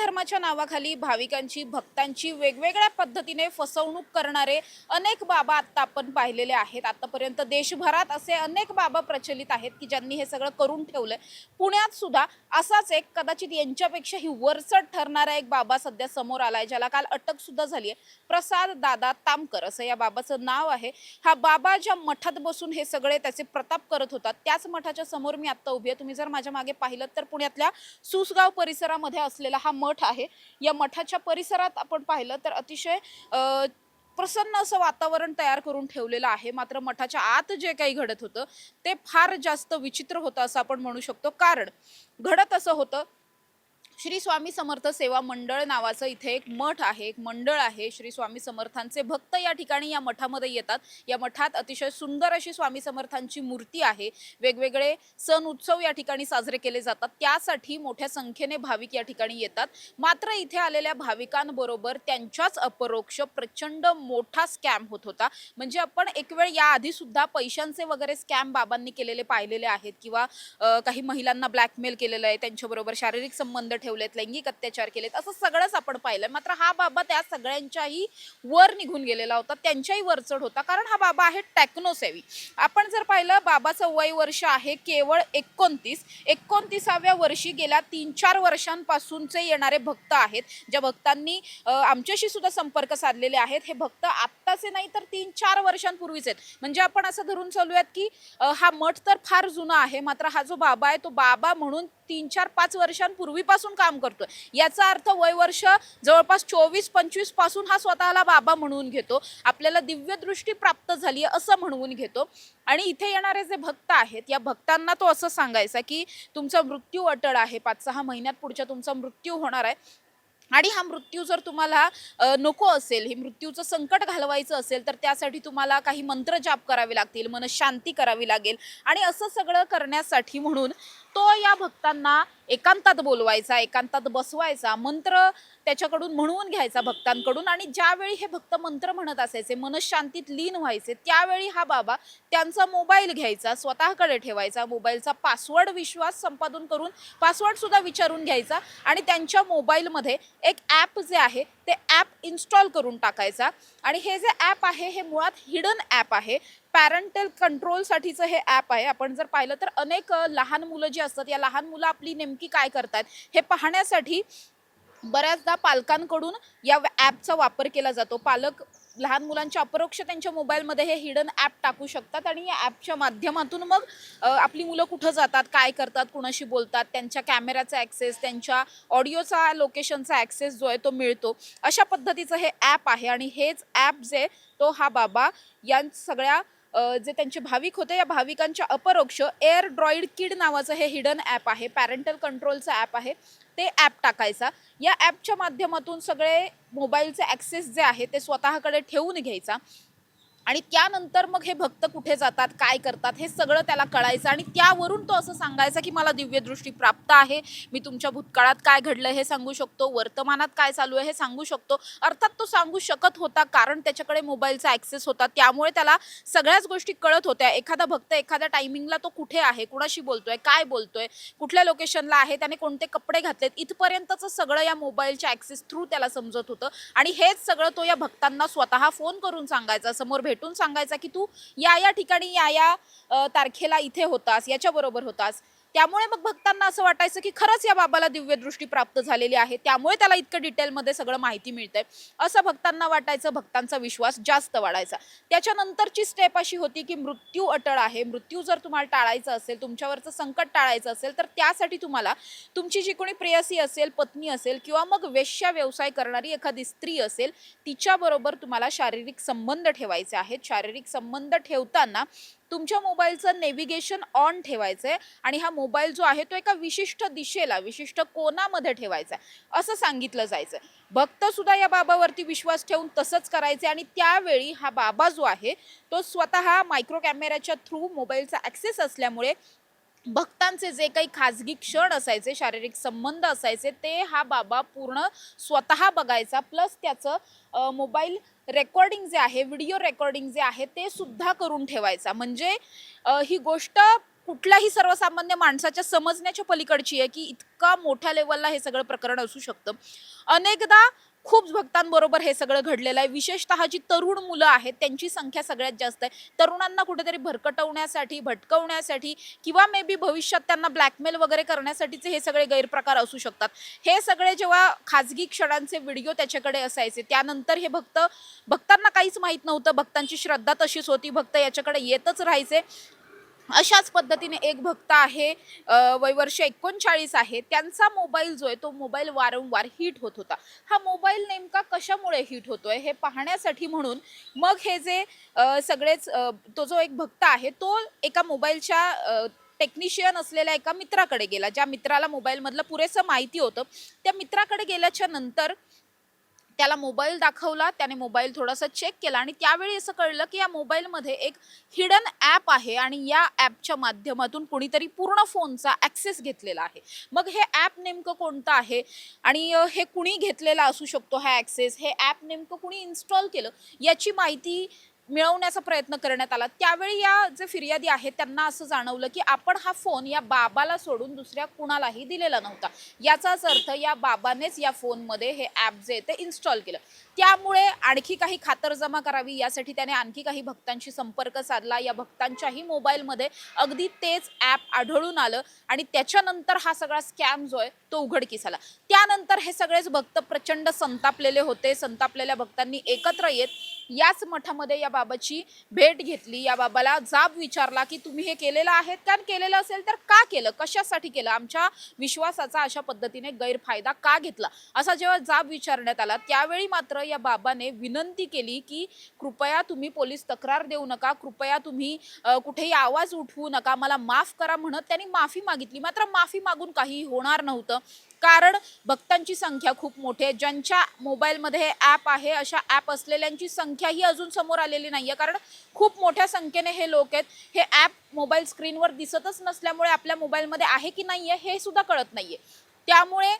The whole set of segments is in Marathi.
धर्माच्या नावाखाली भाविकांची भक्तांची वेगवेगळ्या पद्धतीने फसवणूक करणारे अनेक बाबा आत्ता आपण पाहिलेले आहेत. आतापर्यंत देशभरात असे अनेक बाबा प्रचलित आहेत की ज्यांनी हे सगळं करून ठेवलंय. पुण्यात सुद्धा असाच एक कदाचित यांच्यापेक्षाही वरचढ ठरणारा एक बाबा सध्या समोर आलाय ज्याला काल अटक सुद्धा झाली आहे प्रसाद दादा तामकर असं या बाबाचं नाव आहे. हा बाबा ज्या मठात बसून हे सगळे त्याचे प्रताप करत होता त्याच मठाच्या समोर मी आत्ता उभी आहे. तुम्ही जर माझ्या मागे पाहिलं तर पुण्यातल्या सुसगाव परिसरामध्ये असलेला हा मठ मठ आहे. या मठाच्या परिसरात आपण पाहिलं तर अतिशय प्रसन्न असं वातावरण तयार करून ठेवलेलं आहे. मात्र मठाच्या आत जे काही घडत होतं ते फार जास्त विचित्र होतं असं आपण म्हणू शकतो. कारण घडत असं होतं श्री स्वामी समर्थ सेवा मंडळ नावाचं इथे एक मठ आहे एक मंडळ आहे. श्री स्वामी समर्थांचे भक्त या ठिकाणी या मठामध्ये येतात. या मठात अतिशय सुंदर अशी स्वामी समर्थांची मूर्ती आहे. वेगवेगळे सण उत्सव या ठिकाणी साजरे केले जातात. त्यासाठी मोठ्या संख्येने भाविक या ठिकाणी येतात. मात्र इथे आलेल्या भाविकांबरोबर त्यांच्याच अपरोक्ष प्रचंड मोठा स्कॅम होत होता. म्हणजे आपण एक वेळ याआधी सुद्धा पैशांचे वगैरे स्कॅम बाबांनी केलेले पाहिलेले आहेत किंवा काही महिलांना ब्लॅकमेल केलेलं आहे. त्यांच्याबरोबर शारीरिक संबंध ठेवलेत लैंगिक अत्याचार केलेत असं सगळंच आपण पाहिलं मात्र हा बाबा त्या सगळ्यांच्याही वर निघून गेलेला होता त्यांच्याही वरचढ होता. कारण हा बाबा आहे टॅक्नोसेवी आपण जर पाहिलं बाबाचं वय वर्ष आहे केवळ एकोणतीस. एकोणतीसाव्या वर्षी गेल्या तीन चार वर्षांपासूनचे येणारे भक्त आहेत ज्या भक्तांनी आमच्याशी सुद्धा संपर्क साधलेले आहेत. हे भक्त आत्ताचे नाही तर तीन चार वर्षांपूर्वीच आहेत. म्हणजे आपण असं धरून चालूयात की हा मठ तर फार जुना आहे मात्र हा जो बाबा आहे तो बाबा म्हणून तीन चार पाच वर्षांपूर्वीपासून काम करतोय. याचा अर्थ वय वर्ष जवळपास चोवीस पंचवीसपासून हा स्वतःला बाबा म्हणून घेतो. आपल्याला दिव्यदृष्टी प्राप्त झाली आहे असं म्हणवून घेतो. आणि इथे येणारे जे भक्त आहेत या भक्तांना तो असं सांगायचा की तुमचा मृत्यू अटळ आहे. पाच सहा महिन्यात पुढच्या तुमचा मृत्यू होणार आहे. आणि हा मृत्यू जर तुम्हाला नको असेल हे मृत्यूचं संकट घालवायचं असेल तर त्यासाठी तुम्हाला काही मंत्र जाप करावे लागतील मनशांती करावी लागेल. आणि असं सगळं करण्यासाठी म्हणून तो या भक्तांना एकांतात बोलवायचा एकांतात बसवायचा मंत्र त्याच्याकडून म्हणून घ्यायचा भक्तांकडून आणि ज्यावेळी हे भक्त मंत्र म्हणत असायचे मनशांतीत लीन व्हायचे त्यावेळी हा बाबा त्यांचा मोबाईल घ्यायचा स्वतःकडे ठेवायचा मोबाईलचा पासवर्ड विश्वास संपादन करून पासवर्डसुद्धा विचारून घ्यायचा आणि त्यांच्या मोबाईलमध्ये एक ॲप जे आहे ते ॲप इन्स्टॉल करून टाकायचा. आणि हे जे ॲप आहे हे मुळात हिडन ॲप आहे. पॅरेंटल कंट्रोलसाठीचं हे ॲप आहे. आपण जर पाहिलं तर अनेक लहान मुलं जी असतात या लहान मुलं आपली नेमकी काय करतात हे पाहण्यासाठी बऱ्याचदा पालकांकडून या ॲपचा वापर केला जातो. पालक लहान मुलांच्या अपरोक्ष त्यांच्या मोबाईलमध्ये हे हिडन ॲप टाकू शकतात आणि या ॲपच्या माध्यमातून मग आपली मुलं कुठं जातात काय करतात कुणाशी बोलतात त्यांच्या कॅमेऱ्याचा ॲक्सेस त्यांच्या ऑडिओचा लोकेशनचा ॲक्सेस जो आहे तो मिळतो. अशा पद्धतीचं हे ॲप आहे आणि हेच ॲप जे तो हा बाबा या सगळ्या जे त्यांचे भाविक होते या भाविकांच्या अपरोक्ष एअर ड्रॉइड किड नावाचं हे हिडन ॲप आहे पॅरेंटल कंट्रोलचं ॲप आहे. ते ॲप टाकायचा. या ॲपच्या माध्यमातून सगळे मोबाईलचे ॲक्सेस जे आहे ते स्वतःकडे ठेवून घ्यायचा. आणि त्यानंतर मग हे भक्त कुठे जातात काय करतात हे सगळं त्याला कळायचं आणि त्यावरून तो असं सांगायचा की मला दिव्यदृष्टी प्राप्त आहे मी तुमच्या भूतकाळात काय घडलं हे सांगू शकतो वर्तमानात काय चालू आहे हे सांगू शकतो. अर्थात तो सांगू शकत होता कारण त्याच्याकडे मोबाईलचा ॲक्सेस होता त्यामुळे त्याला सगळ्याच गोष्टी कळत होत्या. एखादा भक्त एखाद्या टायमिंगला तो कुठे आहे कुणाशी बोलतोय काय बोलतोय कुठल्या लोकेशनला आहे त्याने कोणते कपडे घातलेत इथपर्यंतचं सगळं या मोबाईलच्या ॲक्सेस थ्रू त्याला समजत होतं. आणि हेच सगळं तो या भक्तांना स्वतः फोन करून सांगायचा समोर भेटून सांगायचा की तू या या ठिकाणी या या तारखेला इथे होतास याच्या बरोबर होतास. त्यामुळे मग भक्तांना असं वाटायचं की खरंच या बाबाला दिव्यदृष्टी प्राप्त झालेली आहे. त्यामुळे त्याला इतकं डिटेलमध्ये सगळं माहिती मिळतंय. असं भक्तांना वाटायचं भक्तांचा विश्वास जास्त वाढायचा. त्याच्यानंतरची स्टेप अशी होती की मृत्यू अटळ आहे. मृत्यू जर तुम्हाला टाळायचं असेल तुमच्यावरचं संकट टाळायचं असेल तर त्यासाठी तुम्हाला तुमची जी कोणी प्रेयसी असेल पत्नी असेल किंवा मग वेश्या व्यवसाय करणारी एखादी स्त्री असेल तिच्याबरोबर तुम्हाला शारीरिक संबंध ठेवायचे आहेत. शारीरिक संबंध ठेवताना तुमच्या मोबाईलचं नेव्हिगेशन ऑन ठेवायचं आहे आणि हा मोबाईल जो आहे तो एका विशिष्ट दिशेला विशिष्ट कोणामध्ये ठेवायचा आहे असं सांगितलं जायचं भक्त सुद्धा या बाबावरती विश्वास ठेवून तसंच करायचे आणि त्यावेळी हा बाबा जो आहे तो स्वतः मायक्रो कॅमेऱ्याच्या थ्रू मोबाईलचा ॲक्सेस असल्यामुळे भक्तांचे जे काही खाजगी क्षण असायचे शारीरिक संबंध असायचे ते हा बाबा पूर्ण स्वतः बघायचा. प्लस त्याचं मोबाईल रेकॉर्डिंग जे आहे व्हिडिओ रेकॉर्डिंग जे आहे ते सुद्धा करून ठेवायचा. म्हणजे ही गोष्ट कुठल्याही सर्वसामान्य माणसाच्या समजण्याच्या पलीकडची आहे की इतका मोठ्या लेवलला हे सगळं प्रकरण असू शकतं. अनेकदा खूप भक्तांबरोबर हे सगळं घडलेलं आहे. विशेषतः जी तरुण मुलं आहेत त्यांची संख्या सगळ्यात जास्त आहे. तरुणांना कुठेतरी भरकटवण्यासाठी भटकवण्यासाठी किंवा मे बी भविष्यात त्यांना ब्लॅकमेल वगैरे करण्यासाठीचे हे सगळे गैरप्रकार असू शकतात. हे सगळे जेव्हा खाजगी क्षणांचे व्हिडिओ त्याच्याकडे असायचे त्यानंतर हे भक्त भक्तांना काहीच माहीत नव्हतं. भक्तांची श्रद्धा तशीच होती. भक्त याच्याकडे येतच राहायचे. अशाच पद्धतीने एक भक्त आहे अ, वयवर्ष एकोणचाळीस आहे त्यांचा मोबाईल जो आहे तो मोबाईल वारंवार हिट होत होता. हा मोबाईल नेमका कशामुळे हिट होतोय हे पाहण्यासाठी म्हणून मग हे जे सगळेच तो जो एक भक्त आहे तो एका मोबाईलच्या टेक्निशियन असलेल्या एका मित्राकडे गेला. ज्या मित्राला मोबाईलमधलं पुरेसं माहिती होतं त्या मित्राकडे गेल्याच्यानंतर त्याला मोबाईल दाखवला त्याने मोबाईल थोडासा चेक केला आणि त्यावेळी असं कळलं की या मोबाईलमध्ये एक हिडन ॲप आहे आणि या ॲपच्या माध्यमातून कुणीतरी पूर्ण फोनचा ॲक्सेस घेतलेला आहे. मग हे ॲप नेमकं कोणतं आहे? आणि हे कुणी घेतलेला असू शकतो हा ॲक्सेस हे ॲप नेमकं कुणी इन्स्टॉल केलं? याची माहिती मिळवण्याचा प्रयत्न करण्यात आला. त्यावेळी या जे फिर्यादी आहेत त्यांना असं जाणवलं की आपण हा फोन या बाबाला सोडून दुसऱ्या कुणालाही दिलेला नव्हता. याचाच अर्थ या बाबानेच या फोनमध्ये हे ॲप जे आहे ते इन्स्टॉल केलं. त्यामुळे आणखी काही खातरजमा करावी यासाठी त्याने आणखी काही भक्तांशी संपर्क साधला. या भक्तांच्याही मोबाईलमध्ये अगदी तेच ॲप आढळून आलं आणि त्याच्यानंतर हा सगळा स्कॅम जो आहे तो उघडकीस आला. त्यानंतर हे सगळेच भक्त प्रचंड संतापलेले होते. संतापलेल्या भक्तांनी एकत्र येत याच मठामध्ये या बाबाची भेट घेतली. या बाबाला जाब विचारला की तुम्ही हे केलेलं आहेत का? केलेलं असेल तर का केलं? कशासाठी केलं? आमच्या विश्वासाचा अशा पद्धतीने गैरफायदा का घेतला? असा जेव्हा जाब विचारण्यात आला त्यावेळी मात्र या बाबाने विनंती केली की कृपया तुम्ही पोलीस तक्रार देऊ नका. कृपया तुम्ही कुठेही आवाज उठवू नका. मला माफ करा म्हणत त्यांनी माफी मागितली. मात्र माफी मागून काही होणार नव्हतं. कारण भक्तांची संख्या खूप मोठी आहे. ज्यांच्या मोबाईलमध्ये हे ॲप आहे अशा ॲप असलेल्यांची संख्या ही अजून समोर आलेली नाही आहे कारण खूप मोठ्या संख्येने हे लोक आहेत. हे ॲप मोबाईल स्क्रीनवर दिसतच नसल्यामुळे आपल्या मोबाईलमध्ये आहे की नाही आहे हे सुद्धा कळत नाही आहे त्यामुळे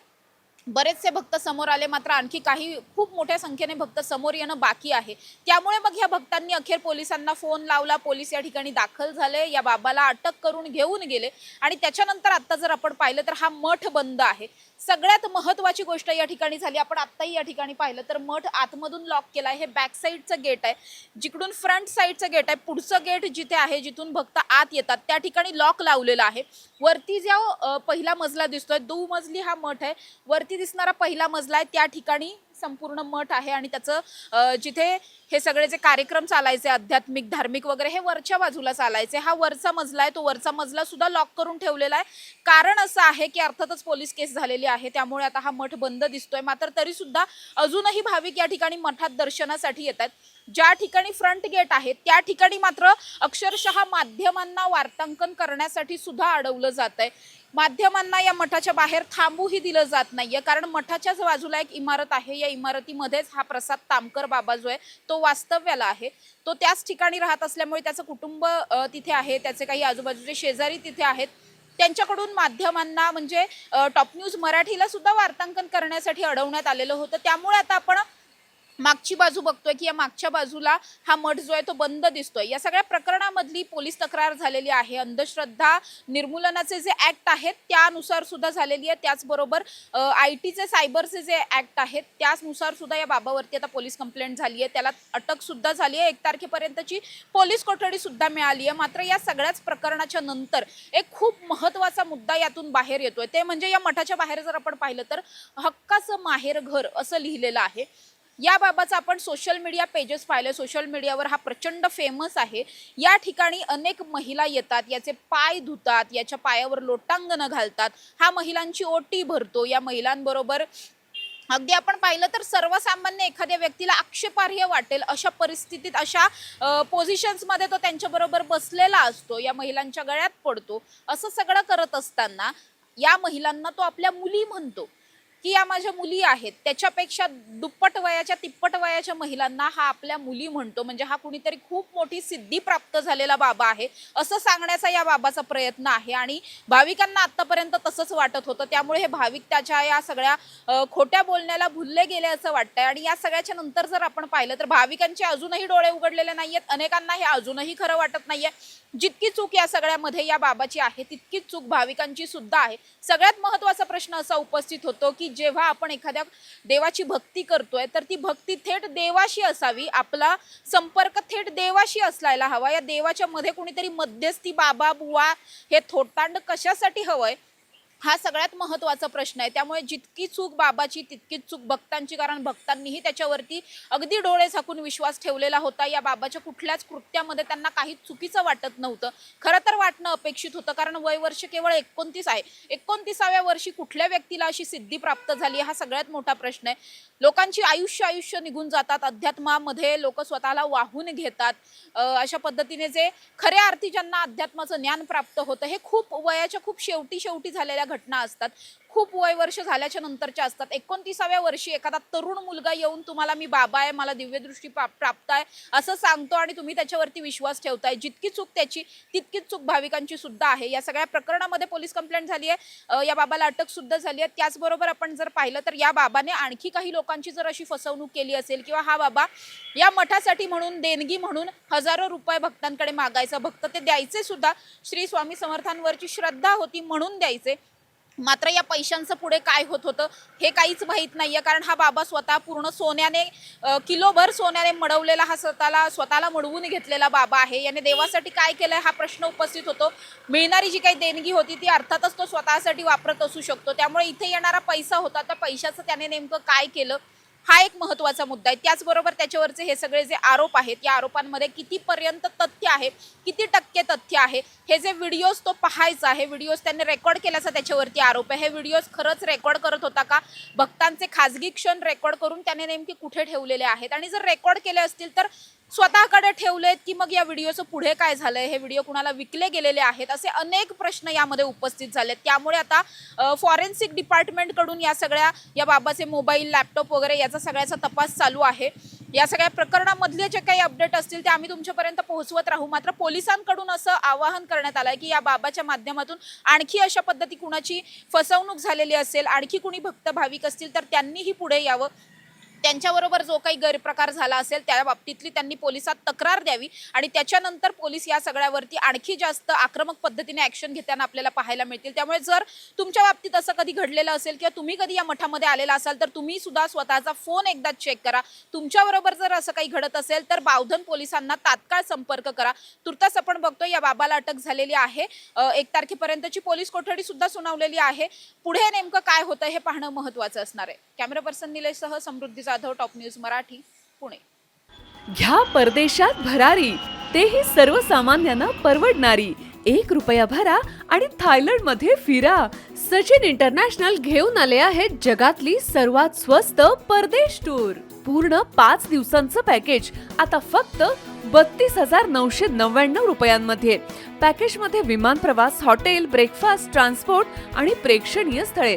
बरेचसे भक्त समोर आले. मात्र आणखी काही खूप मोठ्या संख्येने भक्त समोर येणं बाकी आहे. त्यामुळे मग या भक्तांनी अखेर पोलिसांना फोन लावला. पोलीस या ठिकाणी दाखल झाले. या बाबाला अटक करून घेऊन गेले. आणि त्याच्यानंतर आत्ता जर आपण पाहिलं तर हा मठ बंद आहे. सगळ्यात महत्वाची गोष्ट या ठिकाणी झाली. आपण आत्ताही या ठिकाणी पाहिलं तर मठ आतमधून लॉक केला आहे हे बॅक साईडचं गेट आहे. जिकडून फ्रंट साईडचं गेट आहे पुढचं गेट जिथे आहे जिथून भक्त आत येतात त्या ठिकाणी लॉक लावलेला आहे. वरती ज्या पहिला मजला दिसतोय दुमजली हा मठ आहे. वरती दिसणारा पहिला मजला आहे त्या ठिकाणी संपूर्ण मठ आहे आणि त्याचं जिथे हे सगळे जे कार्यक्रम चालायचे आध्यात्मिक धार्मिक वगैरे हे वरच्या बाजूला चालायचे. हा वरचा मजला आहे तो वरचा मजला सुद्धा लॉक करून ठेवलेला आहे. कारण असं आहे की अर्थातच पोलीस केस झालेली आहे त्यामुळे आता हा मठ बंद दिसतोय. मात्र तरी सुद्धा अजूनही भाविक या ठिकाणी मठात दर्शनासाठी येतात ज्या ठिकाणी फ्रंट गेट आहे त्या ठिकाणी मात्र अक्षरशः माध्यमांना वार्तांकन करण्यासाठी सुद्धा अडवलं जात आहे माध्यमांना या मठाच्या बाहेर थांबूही दिलं जात नाहीये. कारण मठाच्याच बाजूला एक इमारत आहे. या इमारतीमध्येच हा प्रसाद तामकर बाबा जो आहे तो वास्तव्याला आहे तो त्याच ठिकाणी राहत असल्यामुळे त्याचं कुटुंब तिथे आहे त्याचे काही आजूबाजूचे शेजारी तिथे आहेत त्यांच्याकडून माध्यमांना म्हणजे टॉप न्यूज मराठीला सुद्धा वार्तांकन करण्यासाठी अडवण्यात आलेलं होतं. त्यामुळे आता आपण मागची बाजू बघतोय की या मागच्या बाजूला हा मठ जो आहे तो बंद दिसतोय. या सगळ्या प्रकरणामधली पोलीस तक्रार झालेली आहे. अंधश्रद्धा निर्मूलनाचे जे ऍक्ट आहेत त्यानुसार सुद्धा झालेली आहे. त्याचबरोबर आय टीचे सायबरचे जे ऍक्ट आहेत त्यानुसार सुद्धा या बाबावरती आता पोलीस कंप्लेंट झाली आहे त्याला अटक सुद्धा झाली आहे. एक तारखेपर्यंतची पोलीस कोठडी सुद्धा मिळाली आहे. मात्र या सगळ्याच प्रकरणाच्या नंतर एक खूप महत्त्वाचा मुद्दा यातून बाहेर येतोय. ते म्हणजे या मठाच्या बाहेर जर आपण पाहिलं तर हक्काचं माहेर घर असं लिहिलेलं आहे. याबाबत आपण सोशल मीडिया पेजेस पाहिले. सोशल मीडियावर हा प्रचंड फेमस आहे. या ठिकाणी अनेक महिला येतात. याचे पाय धुतात. याच्या पायावर लोटांगणं घालतात. हा महिलांची ओटी भरतो. या महिलांबरोबर अगदी आपण पाहिलं तर सर्वसामान्य एखाद्या व्यक्तीला आक्षेपार्ह वाटेल अशा परिस्थितीत अशा पोझिशन्समध्ये तो त्यांच्याबरोबर बसलेला असतो. या महिलांच्या गळ्यात पडतो. असं सगळं करत असताना या महिलांना तो आपल्या मुली म्हणतो. की या माझ्या मुली आहेत. त्याच्यापेक्षा दुप्पट वयाच्या तिप्पट वयाच्या महिलांना हा आपल्या मुली म्हणतो. म्हणजे हा कुणीतरी खूप मोठी सिद्धी प्राप्त झालेला बाबा आहे. असं सांगण्याचा या बाबाचा प्रयत्न आहे. आणि भाविकांना आत्तापर्यंत तसंच वाटत होतं. त्यामुळे हे भाविक त्याच्या या सगळ्या खोट्या बोलण्याला भुलले गेले असं वाटतंय. आणि या सगळ्याच्या नंतर जर आपण पाहिलं तर भाविकांचे अजूनही डोळे उघडलेले नाही आहेत अनेकांना हे अजूनही खरं वाटत नाहीये. जितकी चूक या सगळ्यामध्ये या बाबाची आहे तितकीच चूक भाविकांची सुद्धा आहे. सगळ्यात महत्त्वाचा प्रश्न असा उपस्थित होतो की जेव्हा आपण एखाद्या देवाची भक्ती करतोय तर ती भक्ती थेट देवाशी असावी. आपला संपर्क थेट देवाशी असायला हवा. या देवाच्या मध्ये कुणीतरी मध्यस्थी बाबा बुवा हे थोटांड कशासाठी हवंय? हा सगळ्यात महत्त्वाचा प्रश्न आहे. त्यामुळे जितकी चूक बाबाची तितकीच चूक भक्तांची कारण भक्तांनीही त्याच्यावरती अगदी डोळे झाकून विश्वास ठेवलेला होता. या बाबाच्या कुठल्याच कृत्यामध्ये त्यांना काही चुकीचं वाटत नव्हतं. खरं तर वाटणं अपेक्षित होतं कारण वय वर्ष केवळ एकोणतीस आहे. एकोणतीसाव्या वर्षी कुठल्या व्यक्तीला अशी सिद्धी प्राप्त झाली हा सगळ्यात मोठा प्रश्न आहे. लोकांची आयुष्य आयुष्य निघून जातात. अध्यात्मामध्ये लोक स्वतःला वाहून घेतात. अशा पद्धतीने जे खऱ्या अर्थी ज्यांना अध्यात्माचं ज्ञान प्राप्त होतं हे खूप वयाच्या खूप शेवटी शेवटी झालेल्या घटना असतात. खूप वय वर्ष झाल्याच्या नंतरच्या असतात. एकोणतीसाव्या वर्षी एखादा तरुण मुलगा येऊन तुम्हाला मी बाबा आहे मला दिव्यदृष्टी प्राप- प्राप्त आहे असं सांगतो आणि तुम्ही त्याच्यावरती विश्वास ठेवताय. जितकी चूक त्याची तितकीच चूक भाविकांची सुद्धा आहे. या सगळ्या प्रकरणामध्ये पोलीस कंप्लेंट झाली आहे. या बाबाला अटक सुद्धा झाली आहे. त्याचबरोबर आपण जर पाहिलं तर या बाबाने आणखी काही लोकांची जर अशी फसवणूक केली असेल किंवा हा बाबा या मठासाठी म्हणून देणगी म्हणून हजारो रुपये भक्तांकडे मागायचा भक्त ते द्यायचे सुद्धा. श्री स्वामी समर्थांवरची श्रद्धा होती म्हणून द्यायचे. मात्र या पैशांचं पुढे काय होत होतं हे काहीच माहीत नाही आहे कारण हा बाबा स्वतः पूर्ण सोन्याने किलोभर सोन्याने मडवलेला हा स्वतःला स्वतःला मडवून घेतलेला बाबा आहे. याने देवासाठी काय केलं हा प्रश्न उपस्थित होतो. मिळणारी जी काही देणगी होती ती अर्थातच तो स्वतःसाठी वापरत असू शकतो. त्यामुळे इथे येणारा पैसा होता त्या पैशाचं त्याने नेमकं काय केलं? हा एक महत्त्वाचा मुद्दा आहे. त्याचबरोबर त्याच्यावरचे हे सगळे जे आरोप आहेत या आरोपांमध्ये कितीपर्यंत तथ्य आहे किती टक्के तथ्य आहे हे जे व्हिडिओज तो पाहायचा आहे व्हिडिओज त्यांनी रेकॉर्ड केल्याचा त्याच्यावरती आरोप आहे. हे व्हिडिओज खरंच रेकॉर्ड करत होता का? भक्तांचे खाजगी क्षण रेकॉर्ड करून त्याने नेमके कुठे ठेवलेले आहेत? आणि जर रेकॉर्ड केले असतील तर स्वतःकडे ठेवलेत की मग या व्हिडिओचं पुढे काय झालंय? हे व्हिडिओ कुणाला विकले गेलेले आहेत? असे अनेक प्रश्न यामध्ये उपस्थित झालेत. त्यामुळे आता फॉरेन्सिक डिपार्टमेंटकडून या सगळ्या या बाबाचे मोबाईल लॅपटॉप वगैरे याचा सगळ्याचा तपास चालू आहे. या सगळ्या प्रकरणामधले जे काही अपडेट असतील ते आम्ही तुमच्यापर्यंत पोहोचवत राहू. मात्र पोलिसांकडून असं आवाहन करण्यात आलंय की या बाबाच्या माध्यमातून आणखी अशा पद्धती कुणाची फसवणूक झालेली असेल आणखी कुणी भक्त भाविक असतील तर त्यांनीही पुढे यावं. त्यांच्याबरोबर जो काही गैरप्रकार झाला असेल त्या बाबतीतली त्यांनी पोलिसात तक्रार द्यावी आणि त्याच्यानंतर पोलीस या सगळ्यावरती आणखी जास्त आक्रमक पद्धतीने ऍक्शन घेताना आपल्याला पाहायला मिळतील. त्यामुळे जर तुमच्या बाबतीत असं कधी घडलेलं असेल किंवा तुम्ही कधी या मठामध्ये आलेला असाल तर तुम्ही सुद्धा स्वतःचा फोन एकदा चेक करा. तुमच्याबरोबर जर असं काही घडत असेल तर बावधन पोलिसांना तात्काळ संपर्क करा. तुर्तास आपण बघतो या बाबाला अटक झालेली आहे. एक तारखेपर्यंतची पोलीस कोठडी सुद्धा सुनावलेली आहे. पुढे नेमकं काय होतं हे पाहणं महत्वाचं असणार आहे. कॅमेरा पर्सन निलेशसह समृद्धी जाधव टॉप न्यूज मराठी पुणे. घ्या परदेशात भरारी तेही सर्वसामान्यांना परवडणारी. एक रुपया भरा आणि थायलंडमध्ये फिरा. सचिन इंटरनॅशनल घेऊन आले आहेत जगातली सर्वात स्वस्त परदेश टूर. पूर्ण पाच दिवसांचं पॅकेज. आता फक्त बत्तीस हजार नऊशे नव्याण्णव रुपयांमध्ये. पॅकेजमध्ये विमान प्रवास हॉटेल ब्रेकफास्ट ट्रान्सपोर्ट आणि प्रेक्षणीय स्थळे.